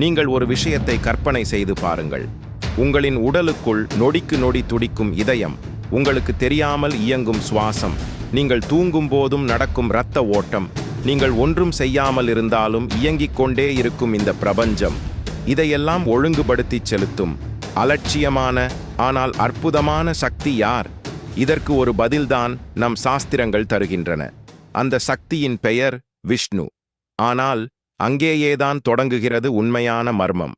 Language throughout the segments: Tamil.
நீங்கள் ஒரு விஷயத்தை கற்பனை செய்து பாருங்கள். உங்களின் உடலுக்குள் நொடிக்கு நொடி துடிக்கும் இதயம் உங்களுக்கு தெரியாமல் இயங்கும் சுவாசம் நீங்கள் தூங்கும் போதும் நடக்கும் இரத்த ஓட்டம் நீங்கள் ஒன்றும் செய்யாமல் இருந்தாலும் இயங்கிக் கொண்டே இருக்கும் இந்த பிரபஞ்சம் இதையெல்லாம் ஒழுங்குபடுத்திச் செலுத்தும். அலட்சியமான ஆனால் அற்புதமான சக்தி யார்? இதற்கு ஒரு பதில்தான் நம் சாஸ்திரங்கள் தருகின்றன. அந்த சக்தியின் பெயர் விஷ்ணு. ஆனால் அங்கேயேதான் தொடங்குகிறது உண்மையான மர்மம்.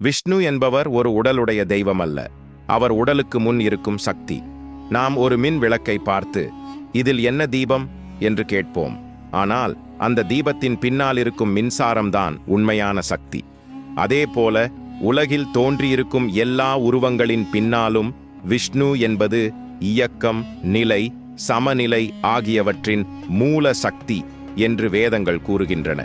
விஷ்ணு என்பவர் ஒரு உடலுடைய தெய்வம் அல்ல அவர் உடலுக்கு முன் இருக்கும் சக்தி. நாம் ஒரு மின் விளக்கை பார்த்து இதில் என்ன தீபம்? என்று கேட்போம். ஆனால் அந்த தீபத்தின் பின்னால் இருக்கும் மின்சாரம்தான் உண்மையான சக்தி. அதேபோல உலகில் தோன்றியிருக்கும் எல்லா உருவங்களின் பின்னாலும் விஷ்ணு என்பது இயக்கம் நிலை சமநிலை ஆகியவற்றின் மூல சக்தி என்று வேதங்கள் கூறுகின்றன.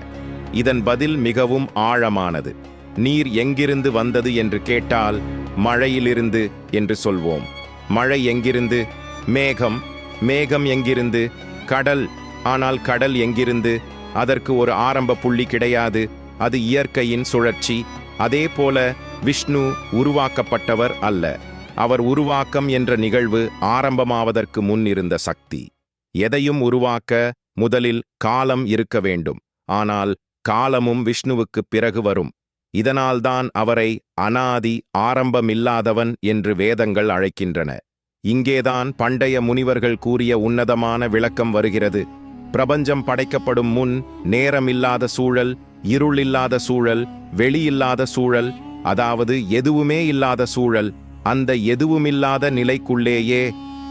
இதன் பதில் மிகவும் ஆழமானது. நீர் எங்கிருந்து வந்தது என்று கேட்டால் மழையிலிருந்து என்று சொல்வோம். மழை எங்கிருந்து? மேகம். மேகம் எங்கிருந்து? கடல். ஆனால் கடல் எங்கிருந்து? அதற்கு ஒரு ஆரம்ப புள்ளி கிடையாது. அது இயற்கையின் சுழற்சி. அதே போல விஷ்ணு உருவாக்கப்பட்டவர் அல்ல. அவர் உருவாக்கம் என்ற நிகழ்வு ஆரம்பமாவதற்கு முன் இருந்த சக்தி. எதையும் உருவாக்க முதலில் காலம் இருக்க வேண்டும். ஆனால் காலமும் விஷ்ணுவுக்குப் பிறகு வரும். இதனால்தான் அவரை அனாதி ஆரம்பமில்லாதவன் என்று வேதங்கள் அழைக்கின்றன. இங்கேதான் பண்டைய முனிவர்கள் கூறிய உன்னதமான விளக்கம் வருகிறது. பிரபஞ்சம் படைக்கப்படும் முன் நேரமில்லாத சூழல் இருளில்லாத சூழல் வெளியில்லாத சூழல் அதாவது எதுவுமே இல்லாத சூழல் அந்த எதுவுமில்லாத நிலைக்குள்ளேயே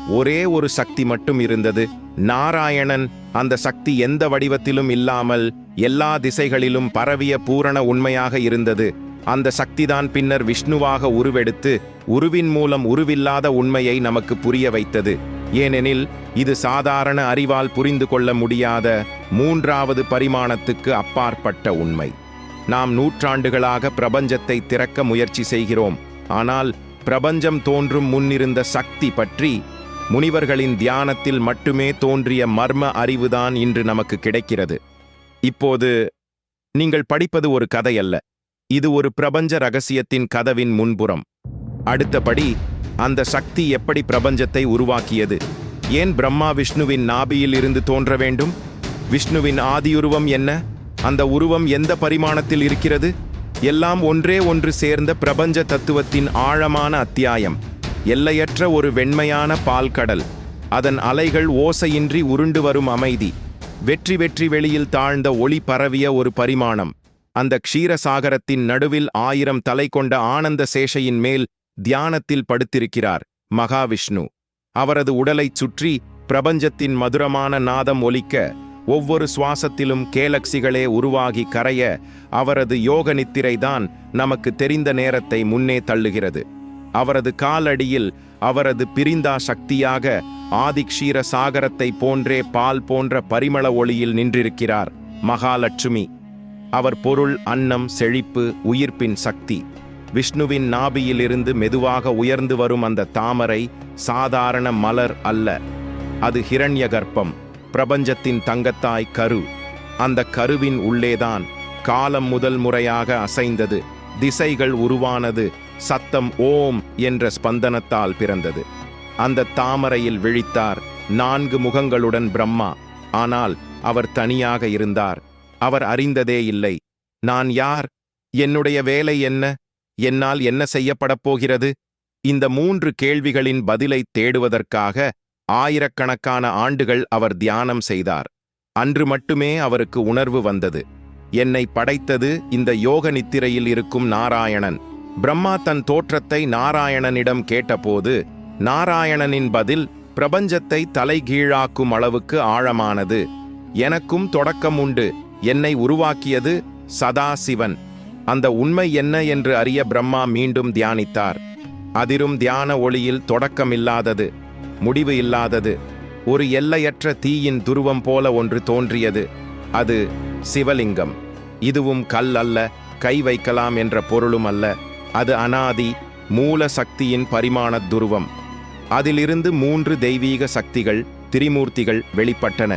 ஒரே ஒரு சக்தி மட்டும் இருந்தது. நாராயணன் அந்த சக்தி எந்த வடிவத்திலும் இல்லாமல் எல்லா திசைகளிலும் பரவிய பூரண உண்மையாக இருந்தது. அந்த சக்திதான் பின்னர் விஷ்ணுவாக உருவெடுத்து உருவின் மூலம் உருவில்லாத உண்மையை நமக்கு புரிய வைத்தது. ஏனெனில் இது சாதாரண அறிவால் புரிந்து கொள்ள முடியாத மூன்றாவது பரிமாணத்துக்கு அப்பாற்பட்ட உண்மை. நாம் நூற்றாண்டுகளாக பிரபஞ்சத்தை திறக்க முயற்சி செய்கிறோம். ஆனால் பிரபஞ்சம் தோன்றும் முன்னிருந்த சக்தி பற்றி முனிவர்களின் தியானத்தில் மட்டுமே தோன்றிய மர்ம அறிவுதான் இன்று நமக்கு கிடைக்கிறது. இப்போது நீங்கள் படிப்பது ஒரு கதை அல்ல இது ஒரு பிரபஞ்ச ரகசியத்தின் கதவின் முன்புறம். அடுத்தபடி அந்த சக்தி எப்படி பிரபஞ்சத்தை உருவாக்கியது? ஏன் பிரம்மா விஷ்ணுவின் நாபியில் இருந்து தோன்ற வேண்டும்? விஷ்ணுவின் ஆதியுருவம் என்ன? அந்த உருவம் எந்த பரிமாணத்தில் இருக்கிறது? எல்லாம் ஒன்றே ஒன்று சேர்ந்த பிரபஞ்ச தத்துவத்தின் ஆழமான அத்தியாயம். எல்லையற்ற ஒரு வெண்மையான பால்கடல். அதன் அலைகள் ஓசையின்றி உருண்டு வரும் அமைதி. வெற்றி வெற்றி வெளியில் தாழ்ந்த ஒளி பரவிய ஒரு பரிமாணம். அந்த க்ஷீரசாகரத்தின் நடுவில் ஆயிரம் தலை கொண்ட ஆனந்த சேஷையின் மேல் தியானத்தில் படுத்திருக்கிறார் மகாவிஷ்ணு. அவரது உடலைச் சுற்றி பிரபஞ்சத்தின் மதுரமான நாதம் ஒலிக்க ஒவ்வொரு சுவாசத்திலும் கேலக்சிகளே உருவாகி கரைய அவரது யோக நித்திரைதான் நமக்கு தெரிந்த நேரத்தை முன்னே தள்ளுகிறது. அவரது காலடியில் அவரது பிரிந்தா சக்தியாக ஆதிக்ஷீர சாகரத்தை போன்றே பால் போன்ற பரிமள ஒளியில் நின்றிருக்கிறார் மகாலட்சுமி. அவர் பொருள் அன்னம் செழிப்பு உயிர்ப்பின் சக்தி. விஷ்ணுவின் நாபியிலிருந்து மெதுவாக உயர்ந்து வரும் அந்த தாமரை சாதாரண மலர் அல்ல. அது ஹிரண்ய கர்ப்பம் பிரபஞ்சத்தின் தங்கத்தாய் கரு. அந்த கருவின் உள்ளேதான் காலம் முதல் முறையாக அசைந்தது. திசைகள் உருவானது. சத்தம் ஓம் என்ற ஸ்பந்தனத்தால் பிறந்தது. அந்த தாமரையில் விழித்தார். நான்கு முகங்களுடன் பிரம்மா. ஆனால் அவர் தனியாக இருந்தார். அவர் அறிந்ததே இல்லை. நான் யார்? என்னுடைய வேலை என்ன? என்னால் என்ன செய்யப்படப் போகிறது? இந்த மூன்று கேள்விகளின் பதிலை தேடுவதற்காக ஆயிரக்கணக்கான ஆண்டுகள் அவர் தியானம் செய்தார். அன்று மட்டுமே அவருக்கு உணர்வு வந்தது. என்னை படைத்தது இந்த யோக நித்திரையில் இருக்கும் நாராயணன். பிரம்மா தன் தோற்றத்தை நாராயணனிடம் கேட்டபோது நாராயணனின் பதில் பிரபஞ்சத்தை தலைகீழாக்கும் அளவுக்கு ஆழமானது. எனக்கும் தொடக்கம் உண்டு. என்னை உருவாக்கியது சதாசிவன். அந்த உண்மை என்ன என்று அறிய பிரம்மா மீண்டும் தியானித்தார். அதிரும் தியான ஒளியில் தொடக்கமில்லாதது முடிவு இல்லாதது ஒரு எல்லையற்ற தீயின் துருவம் போல ஒன்று தோன்றியது. அது சிவலிங்கம். இதுவும் கல் அல்ல கை வைக்கலாம் என்ற பொருளும் அல்ல. அது அனாதி மூல சக்தியின் பரிமாண துருவம். அதிலிருந்து மூன்று தெய்வீக சக்திகள் திரிமூர்த்திகள் வெளிப்பட்டன.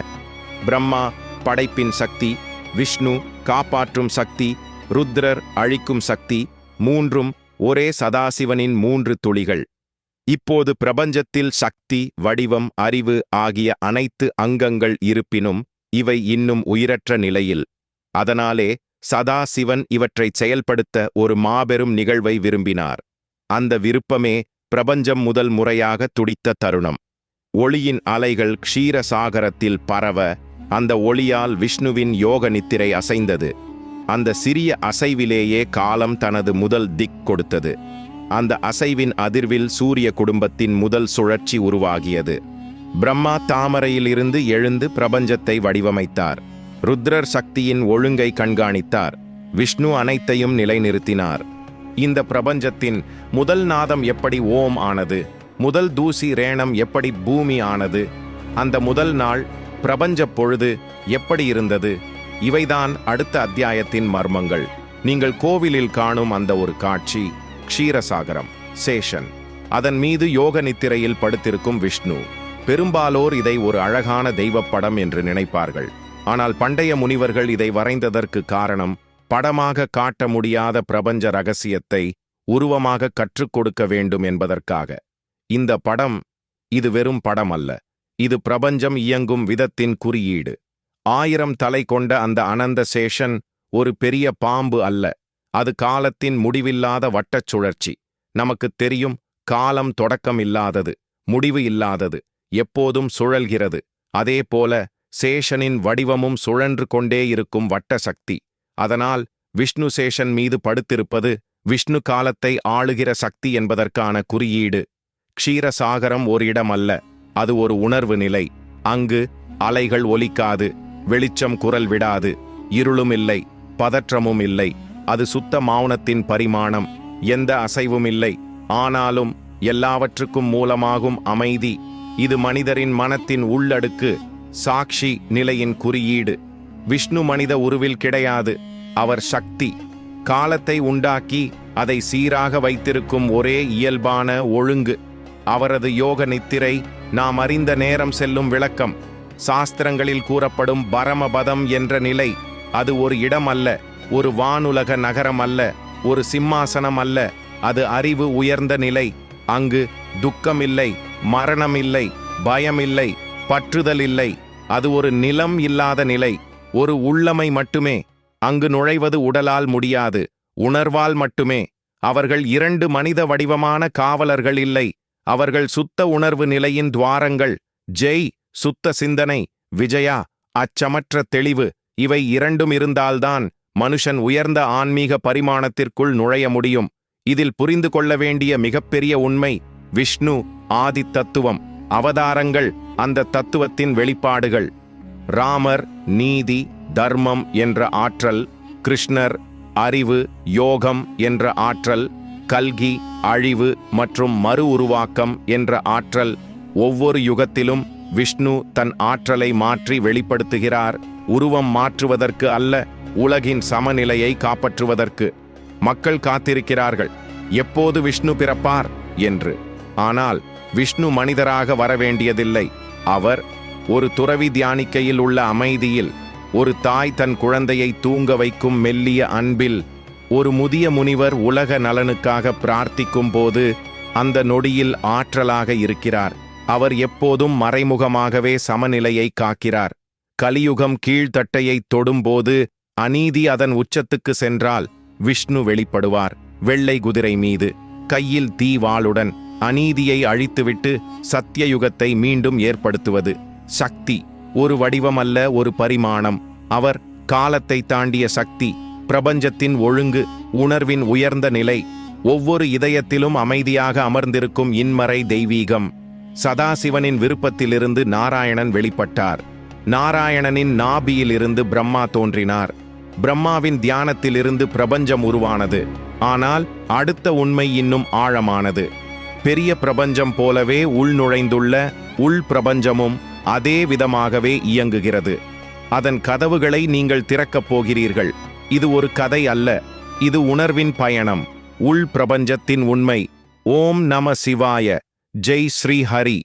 பிரம்மா படைப்பின் சக்தி விஷ்ணு காப்பாற்றும் சக்தி ருத்ரர் அழிக்கும் சக்தி மூன்றும் ஒரே சதாசிவனின் மூன்று துளிகள். இப்போது பிரபஞ்சத்தில் சக்தி வடிவம் அறிவு ஆகிய அனைத்து அங்கங்கள் இருப்பினும் இவை இன்னும் உயிரற்ற நிலையில். அதனாலே சதாசிவன் இவற்றைச் செயல்படுத்த ஒரு மாபெரும் நிகழ்வை விரும்பினார். அந்த விருப்பமே பிரபஞ்சம் முதல் முறையாக துடித்த தருணம். ஒளியின் அலைகள் க்ஷீரசாகரத்தில் பரவ அந்த ஒளியால் விஷ்ணுவின் யோக நித்திரை அசைந்தது. அந்த சிறிய அசைவிலேயே காலம் தனது முதல் திக் கொடுத்தது. அந்த அசைவின் அதிர்வில் சூரிய குடும்பத்தின் முதல் சுழற்சி உருவாகியது. பிரம்மா தாமரையிலிருந்து எழுந்து பிரபஞ்சத்தை வடிவமைத்தார். ருத்ரர் சக்தியின் ஒழுங்கை கண்காணித்தார். விஷ்ணு அனைத்தையும் நிலைநிறுத்தினார். இந்த பிரபஞ்சத்தின் முதல் நாதம் எப்படி ஓம் ஆனது? முதல் தூசி ரேணம் எப்படி பூமி ஆனது? அந்த முதல் நாள் பிரபஞ்ச பொழுது எப்படி இருந்தது? இவைதான் அடுத்த அத்தியாயத்தின் மர்மங்கள். நீங்கள் கோவிலில் காணும் அந்த ஒரு காட்சி க்ஷீரசாகரம் சேஷன். அதன் மீது யோக நித்திரையில் படுத்திருக்கும் விஷ்ணு. பெரும்பாலோர் இதை ஒரு அழகான தெய்வப்படம் என்று நினைப்பார்கள். ஆனால் பண்டைய முனிவர்கள் இதை வரைந்ததற்கு காரணம் படமாக காட்ட முடியாத பிரபஞ்ச ரகசியத்தை உருவமாக கற்றுக் கொடுக்க வேண்டும் என்பதற்காக. இந்த படம் இது வெறும் படம் அல்ல இது பிரபஞ்சம் இயங்கும் விதத்தின் குறியீடு. ஆயிரம் தலை கொண்ட அந்த அனந்த சேஷன் ஒரு பெரிய பாம்பு அல்ல அது காலத்தின் முடிவில்லாத வட்டச் சுழற்சி. நமக்குத் தெரியும் காலம் தொடக்கம் இல்லாதது முடிவு இல்லாதது எப்போதும் சுழல்கிறது. அதேபோல சேஷனின் வடிவமும் சுழன்று கொண்டே இருக்கும் வட்ட சக்தி. அதனால் விஷ்ணு சேஷன் மீது படுத்திருப்பது விஷ்ணு காலத்தை ஆளுகிற சக்தி என்பதற்கான குறியீடு. க்ஷீரசாகரம் ஒரு இடம் அல்ல அது ஒரு உணர்வு நிலை. அங்கு அலைகள் ஒலிக்காது வெளிச்சம் குரல் விடாது இருளும் இல்லை பதற்றமும் இல்லை அது சுத்த மௌனத்தின் பரிமாணம் எந்த அசைவும் இல்லை. ஆனாலும் எல்லாவற்றுக்கும் மூலமாகும் அமைதி இது மனிதரின் மனத்தின் உள்ளடுக்கு சாக்ஷி நிலையின் குறியீடு. விஷ்ணு மனித உருவில் கிடையாது. அவர் சக்தி. காலத்தை உண்டாக்கி அதை சீராக வைத்திருக்கும் ஒரே இயல்பான ஒழுங்கு. அவரது யோக நித்திரை நாம் அறிந்த நேரம் செல்லும் விளக்கம். சாஸ்திரங்களில் கூறப்படும் பரமபதம் என்ற நிலை அது ஒரு இடம் அல்ல ஒரு வானுலக நகரம் அல்ல ஒரு சிம்மாசனம் அல்ல அது அறிவு உயர்ந்த நிலை. அங்கு துக்கமில்லை மரணமில்லை பயமில்லை பற்றுதல் இல்லை அது ஒரு நிலம் இல்லாத நிலை. ஒரு உள்ளமை மட்டுமே. அங்கு நுழைவது உடலால் முடியாது. உணர்வால் மட்டுமே. அவர்கள் இரண்டு மனித வடிவமான காவலர்கள் இல்லை. அவர்கள் சுத்த உணர்வு நிலையின் துவாரங்கள். ஜெய் சுத்த சிந்தனை. விஜயா அச்சமற்ற தெளிவு. இவை இரண்டும் இருந்தால்தான் மனுஷன் உயர்ந்த ஆன்மீக பரிமாணத்திற்குள் நுழைய முடியும். இதில் புரிந்து கொள்ள வேண்டிய மிகப்பெரிய உண்மை விஷ்ணு ஆதி தத்துவம் அவதாரங்கள் அந்த தத்துவத்தின் வெளிப்பாடுகள். ராமர் நீதி தர்மம் என்ற ஆற்றல் கிருஷ்ணர் அறிவு யோகம் என்ற ஆற்றல் கல்கி அழிவு மற்றும் மறு உருவாக்கம் என்ற ஆற்றல் ஒவ்வொரு யுகத்திலும் விஷ்ணு தன் ஆற்றலை மாற்றி வெளிப்படுத்துகிறார். உருவம் மாற்றுவதற்கு அல்ல உலகின் சமநிலையை காப்பாற்றுவதற்கு. மக்கள் காத்திருக்கிறார்கள். எப்போது விஷ்ணு பிறப்பார்? என்று. ஆனால் விஷ்ணு மனிதராக வரவேண்டியதில்லை. அவர் ஒரு துறவி தியானிக்கையில் உள்ள அமைதியில் ஒரு தாய் தன் குழந்தையை தூங்க வைக்கும் மெல்லிய அன்பில் ஒரு முதிய முனிவர் உலக நலனுக்காக பிரார்த்திக்கும் போது அந்த நொடியில் ஆற்றலாக இருக்கிறார். அவர் எப்போதும் மறைமுகமாகவே சமநிலையை காக்கிறார். கலியுகம் கீழ்த்தட்டையை தொடும்போது அநீதி அதன் உச்சத்துக்கு சென்றால் விஷ்ணு வெளிப்படுவார். வெள்ளை குதிரை மீது கையில் தீவாளுடன் அநீதியை அழித்துவிட்டு சத்தியயுகத்தை மீண்டும் ஏற்படுத்துவது சக்தி. ஒரு வடிவம் அல்ல ஒரு பரிமாணம். அவர் காலத்தை தாண்டிய சக்தி பிரபஞ்சத்தின் ஒழுங்கு உணர்வின் உயர்ந்த நிலை ஒவ்வொரு இதயத்திலும் அமைதியாக அமர்ந்திருக்கும் இன்மறை தெய்வீகம். சதாசிவனின் விருப்பத்திலிருந்து நாராயணன் வெளிப்பட்டார். நாராயணனின் நாபியிலிருந்து பிரம்மா தோன்றினார். பிரம்மாவின் தியானத்திலிருந்து பிரபஞ்சம் உருவானது. ஆனால் அடுத்த உண்மை இன்னும் ஆழமானது. பெரிய பிரபஞ்சம் போலவே உள்நுழைந்துள்ள உள் பிரபஞ்சமும் அதே விதமாகவே இயங்குகிறது. அதன் கதவுகளை நீங்கள் திறக்கப் போகிறீர்கள். இது ஒரு கதை அல்ல. இது உணர்வின் பயணம். உள் பிரபஞ்சத்தின் உண்மை. ஓம் நம சிவாய. ஜெய் ஸ்ரீ ஹரி